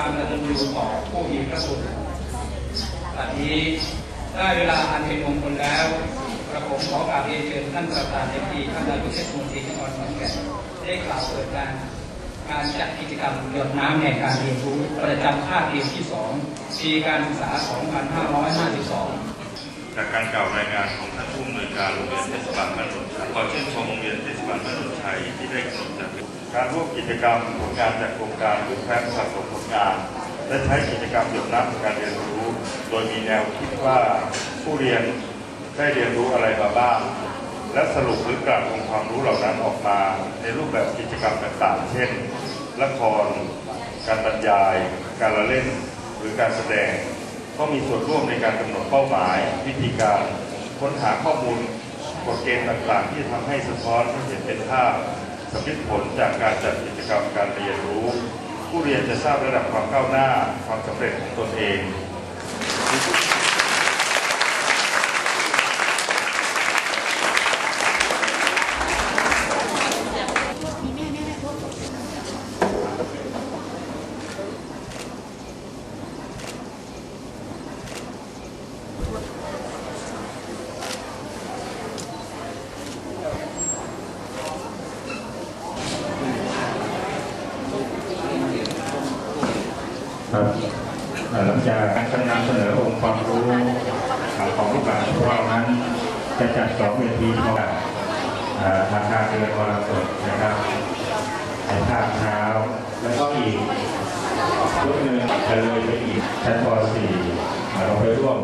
ความกตัญญูต่อผู้มีพระคุณบัดนี้ได้เวลาอันเป็นมงคลแล้วกระผมขอกราบเรียนเชิญท่านประธานในพิธีท่านนายกเทศมนตรีนครขอนแก่นได้กล่าวเปิดการการจัดกิจกรรมหยดน้ำแห่งการเรียนรู้ประจำภาคเรียนที่ 2 ปีการศึกษา 2552 จากการกล่าวรายงานของท่านผู้อำนวยการโรงเรียนเทศบาลบ้านหนนชัยขอชื่นชมโรงเรียนเทศบาลบ้านหนนชัยที่ได้กำหนดจัด การร่วมกิจกรรมผลงานจากโครงการรู้แพ้สะสมผลงาน และใช้กิจกรรมหยดน้ำในการเรียนรู้ โดยมีแนวคิดว่าผู้เรียนได้เรียนรู้อะไรมาบ้าง และสรุปหรือกลั่นองค์ความรู้เหล่านั้นออกมา ในรูปแบบกิจกรรมต่างๆ เช่น ละคร การบรรยาย การละเล่น หรือการแสดง ก็มีส่วนร่วมในการกำหนดเป้าหมาย วิธีการค้นหาข้อมูลกฎเกณฑ์ต่างๆ ที่ทำให้สะท้อนให้เห็นเป็นภาพ สำลิดผลจากการจัดกิจกรรมการเรียนรู้ ผู้เรียนจะทราบระดับความก้าวหน้า ความสำเร็จของตนเอง ครับหลังจากการนำเสนอองค์ความรู้ของลูกหลานของเรานั้น จะจัดสองเวทีของเอ่อทางการเรือนวรสดนะครับในภาคเช้าแล้วก็อีกชุดหนึ่งจะเลยไปอีกชั้นป .4 เราไปร่วม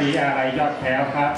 ดีอะไรยอดแถวครับ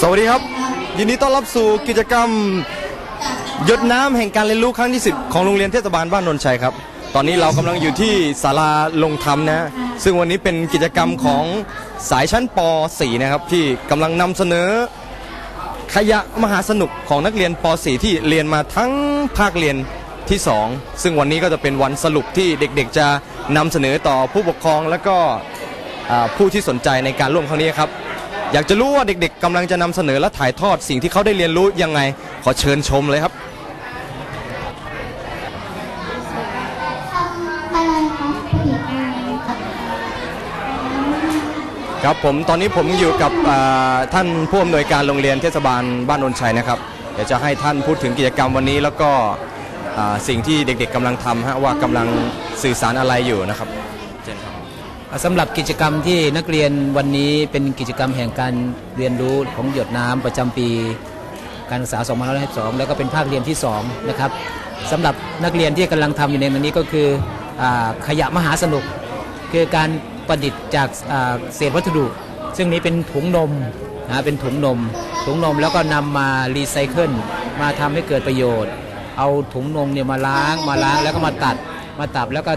สวัสดีครับ ยินดีต้อนรับสู่กิจกรรมหยดน้ำแห่งการเรียนรู้ครั้งที่ 10 ของโรงเรียนเทศบาลบ้านนนชัยครับ ตอนนี้เรากำลังอยู่ที่ศาลาลงธรรมนะ ซึ่งวันนี้เป็นกิจกรรมของสายชั้นป .4 นะครับ ที่กำลังนำเสนอ ขยะมหาสนุกของนักเรียนป .4 ที่เรียนมาทั้งภาคเรียนที่ 2 ซึ่งวันนี้ก็จะเป็นวันสรุปที่เด็กๆ จะนำเสนอต่อผู้ปกครองและก็อ่าผู้ที่สนใจในการร่วมครั้งนี้ครับ อยากจะรู้ว่าเด็กๆกำลังจะนำเสนอและถ่ายทอดสิ่งที่เขาได้เรียนรู้ยังไง ขอเชิญชมเลยครับ ครับผมตอนนี้ผมอยู่กับอ่าท่านผู้อำนวยการโรงเรียนเทศบาลบ้านนนชัยนะครับเดี๋ยวจะให้ท่านพูดถึงกิจกรรมวันนี้ แล้วก็อ่าสิ่งที่เด็กๆกำลังทำฮะว่ากำลังสื่อสารอะไรอยู่นะครับ สำหรับกิจกรรมที่นักเรียนวันนี้เป็นกิจกรรมแห่งการเรียนรู้ของหยดน้ำประจำปี การศึกษา 2552 แล้วก็เป็นภาคเรียนที่ 2 นะครับสำหรับนักเรียนที่กำลังทำอยู่ในวันนี้ก็คืออขยะมหาสนุก คือการประดิษฐ์จากเศษวัสดุ ซึ่งนี้เป็นถุงนมนะเป็นถุงนม ถุงนมแล้วก็นำมารีไซเคิลมาทำให้เกิดประโยชน์ เอาถุงนมเนี่ยมาล้างมาล้างแล้วก็มาตัดมาตัดแล้วก็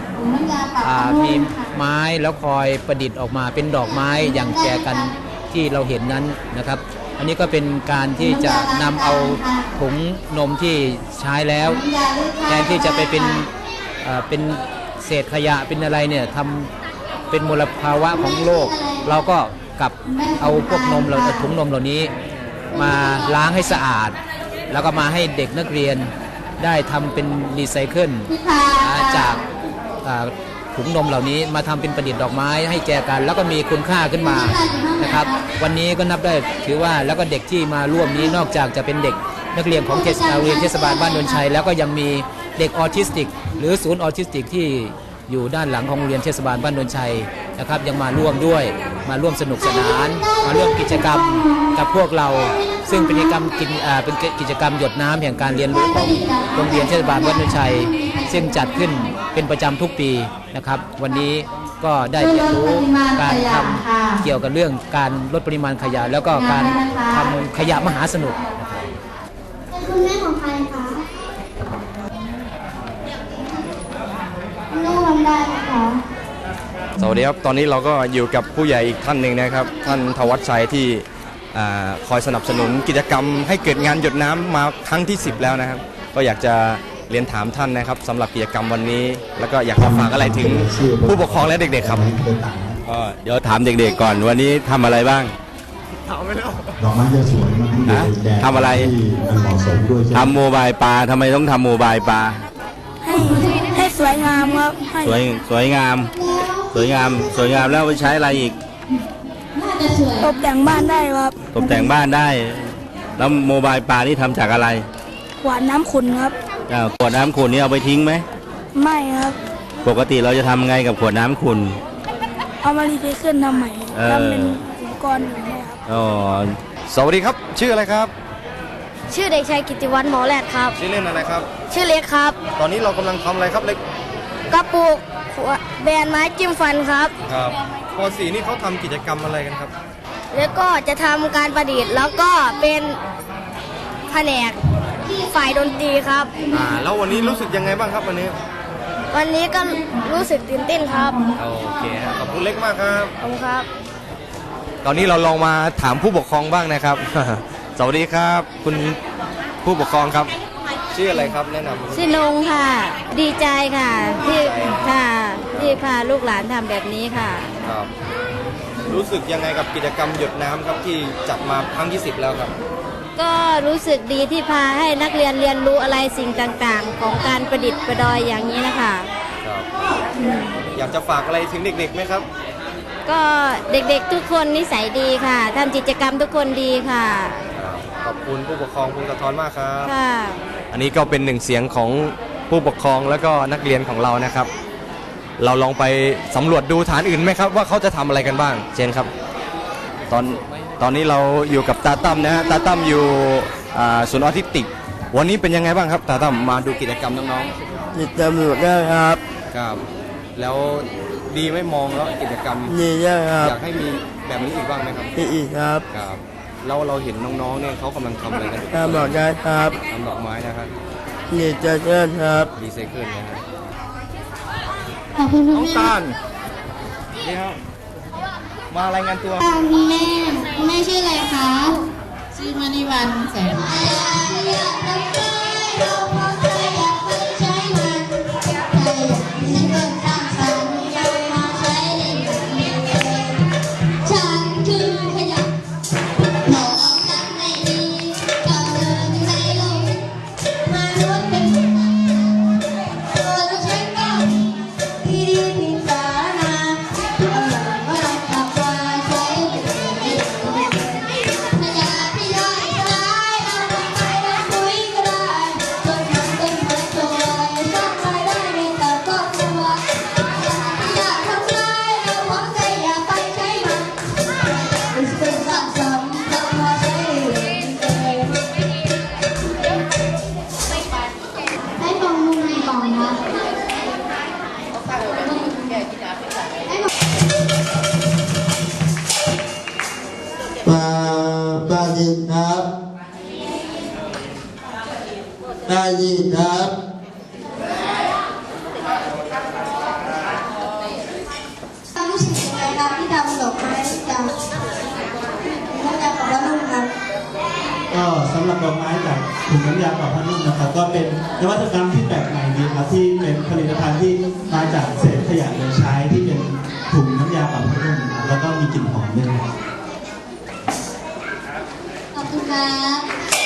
มี ไม้แล้วคอยประดิษฐ์ออกมาเป็นดอกไม้อย่างแจกันที่เราเห็นนั้นนะครับ อันนี้ก็เป็นการที่จะนำเอาถุงนมที่ใช้แล้วแทนที่จะไปเป็นเป็นเศษขยะเป็นอะไรเนี่ยทำเป็นมลภาวะของโลก เราก็กลับเอาพวกนมเราถุงนมเหล่านี้ มาล้างให้สะอาด แล้วก็มาให้เด็กนักเรียนได้ทำเป็นรีไซเคิลจาก ถุงนมเหล่านี้มาทำเป็นประดิษฐ์ดอกไม้ให้แจกัน แล้วก็มีคุณค่าขึ้นมานะครับวันนี้ก็นับได้ถือว่าแล้วก็เด็กที่มาร่วมนี้นอกจากจะเป็นเด็กนักเรียนของเทศโรงเรียนเทศบาลบ้านนนชัย แล้วก็ยังมีเด็กออทิสติก หรือศูนย์ออทิสติกที่อยู่ด้านหลังของโรงเรียนเทศบาลบ้านนนชัยนะครับยังมาร่วมด้วยมาร่วมสนุกสนาน มาร่วมกิจกรรมกับพวกเรา ซึ่งเป็นกิจกรรมกินเป็นกิจกรรมหยดน้ำแห่งการเรียนรู้ของโรงเรียนเทศบาลวัดนนชัย ซึ่งจัดขึ้นเป็นประจำทุกปีนะครับ วันนี้ก็ได้เรียนรู้การทำเกี่ยวกับเรื่องการลดปริมาณขยะ แล้วก็การทำขยะมหาสนุกคุณแม่ของใครคะลูกทำได้ไหมคะสวัสดีครับ ตอนนี้เราก็อยู่กับผู้ใหญ่อีกท่านหนึ่งนะครับ ท่านทวัชชัยที่อคอยสนับสนุนกิจกรรมให้เกิดงานหยดน้ำมาครั้งที่ 10 แล้วนะครับ ก็อยากจะ เรียนถามท่านนะครับสำหรับกิจกรรมวันนี้ แล้วก็อยากจะฝากอะไรถึงผู้ปกครองและเด็กๆครับก็เดี๋ยวถามเด็กๆก่อนวันนี้ทำอะไรบ้างดอกไม้จะสวยมากที่ฮะแดงทำอะไรที่มันเหมาะสมด้วยใช่ไหมทำโมบายปลาทำไมต้องทำโมบายปลาให้ให้สวยงามครับให้สวยสวยงาม สวยงามสวยงามแล้วเอาไปใช้อะไรอีก ตกแต่งบ้านได้ครับตกแต่งบ้านได้ แล้วโมบายปลานี่ทำจากอะไร หวานน้ำขุนครับ อ่าขวดน้ำขุ่นนี่เอาไปทิ้งไหม ไม่ครับ ปกติเราจะทำไงกับขวดน้ำขุ่น เอามารีไซเคิลทำใหม่เออ ทำเป็นอุปกรณ์อย่างนี้ครับอ๋อสวัสดีครับ ชื่ออะไรครับ ชื่อเด็กชายกิติวัฒน์หมอแรดครับ ชื่อเล่นอะไรครับ ชื่อเล็กครับ ตอนนี้เรากำลังทำอะไรครับเล็กกระปุกขวดแบรนด์ไม้จิ้มฟันครับ ครับป .4 นี่เขาทำกิจกรรมอะไรกันครับ แล้วก็จะทำการประดิษฐ์แล้วก็เป็นแผนก ฝ่ายดนตรีครับ อ่าแล้ววันนี้รู้สึกยังไงบ้างครับวันนี้ วันนี้ก็รู้สึกตื่นเต้นครับโอเคฮะขอบคุณเล็กมากครับ ขอบคุณครับ ตอนนี้เราลองมาถามผู้ปกครองบ้างนะครับ สวัสดีครับ คุณผู้ปกครองครับ ชื่ออะไรครับแนะนำชื่อนงค่ะ ดีใจค่ะ ที่ค่ะที่พาลูกหลานทำแบบนี้ค่ะ ครับ รู้สึกยังไงกับกิจกรรมหยดน้ำครับที่จัดมาครั้งที่ 10 แล้วครับ ก็รู้สึกดีที่พาให้นักเรียนเรียนรู้อะไรสิ่งต่างๆ ของการประดิษฐ์ประดอยอย่างนี้นะคะ ครับอยากจะฝากอะไรถึงเด็กๆไหมครับ ก็เด็กๆทุกคนนิสัยดีค่ะทำกิจกรรมทุกคนดีค่ะครับขอบคุณผู้ปกครองคุณสะท้อนมากครับ ค่ะ อันนี้ก็เป็นหนึ่งเสียงของผู้ปกครองแล้วก็นักเรียนของเรานะครับ เราลองไปสำรวจดูฐานอื่นไหมครับ ว่าเขาจะทำอะไรกันบ้าง เช่นครับ ตอน ตอนนี้เราอยู่กับตาตั้มนะฮะตาตั้มอยู่อ่าศูนย์ออทิสติก วันนี้เป็นยังไงบ้างครับ ตาตั้มมาดูกิจกรรมน้องจิตจำหนดได้ครับๆครับ แล้วดีไม่มองแล้วกิจกรรม ดีได้ครับอยากให้มีแบบนี้อีกบ้างไหมครับดีอีกครับครับแล้วเราเห็นน้องๆเนี่ยเขากำลังทำอะไรกันอยู่ถ้าบอกได้ครับทำดอกไม้นะครับดีใจเชิญครับรีไซเคิลนะครับขอบคุณคุน้ณองแม่ตาลนี่ครับ มารายงานตัวค่ะคุณแม่คุณแม่ชื่ออะไรคะชื่อมณีวันแสน ปลาดินครับปลาดินครับความรู้สึกยังไงครับที่ทำดอกไม้จากน้ำยาของว่าลุ่มครับก็สำหรับดอกไม้จากถุงน้ำยาปรับผ้านุ่มนะครับ ก็เป็นนวัตกรรมที่แปลกใหม่ดีครับที่เป็นผลิตภัณฑ์ที่มาจากเศษขยะเหลือใช้ที่เป็นถุงน้ำยาปรับผ้านุ่มแล้วก็มีกลิ่นหอมด้วยนะครับขอบ คุณครับ